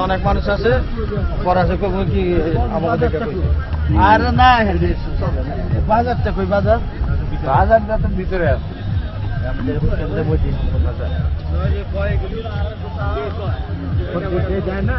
অনেক মানুষ আছে পড়াশো করব কি আর না বাজারটা কই বাজার বাজারটা তো ভিতরে আছে যায় না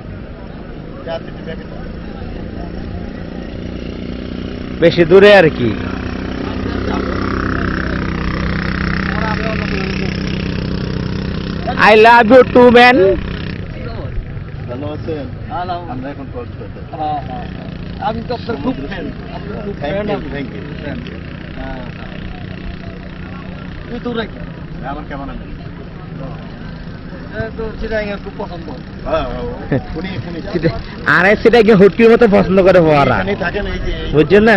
বেশি দূরে আর কি? I love you too man ভালো আছেন? আমরা এখন কক্সবাজার। আমি তো আপনার খুব fan thank you thank you. তুই তো আমার কেমন আছেন আর সেটাকে হুটকির মতো পছন্দ করে ফোয়ারা বুঝছেন না?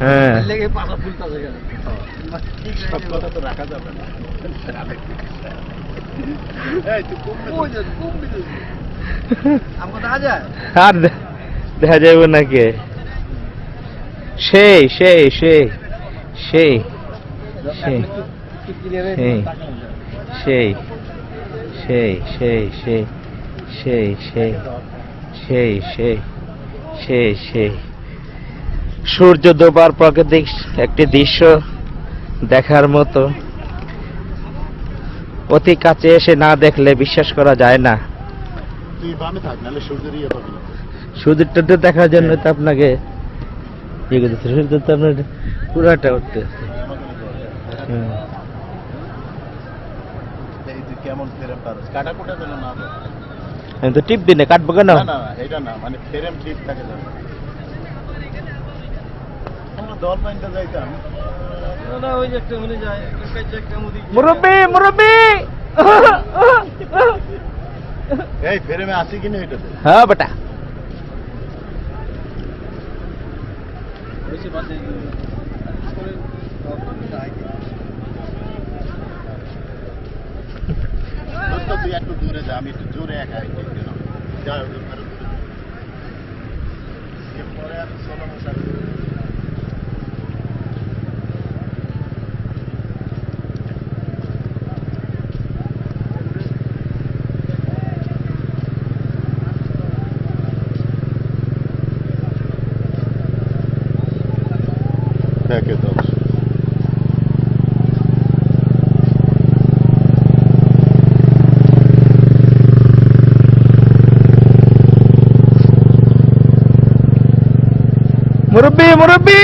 হ্যাঁ। আর দেখা যাব নাকি? সেই সেই সেই সেই সেই। সেই সেই সেই সেই সেই সেই সেই সেই সেই সেই। সূর্য ডোবার প্রাকৃতিক একটি দৃশ্য দেখার মতো। অতি কাছে এসে না দেখলে বিশ্বাস করা যায় না। ইয়ে সূর্যটা দেখার জন্য তো আপনাকে ইয়ে সূর্য তো আপনার পুরাটা উঠতে এই তুই কেমন ফ্রেম পারস কাটা কোটা যেন না দেয়। আমি তো টিপ দিনে কাটবো কেন? না না এটা না মানে ফ্রেম ঠিক থাকে যেন। আমরা দল যাইতাম না না ওই যে একটা মনে যায় একটা মুদি মুরব্বি মুরব্বি! এই ফ্রেমে আছে কিনা এটাতে হ্যাঁ বেটা। বেশি বাসে What we have to do is, I mean, to do that, I think, you know. Back it up. মুরব্বি মুরব্বি!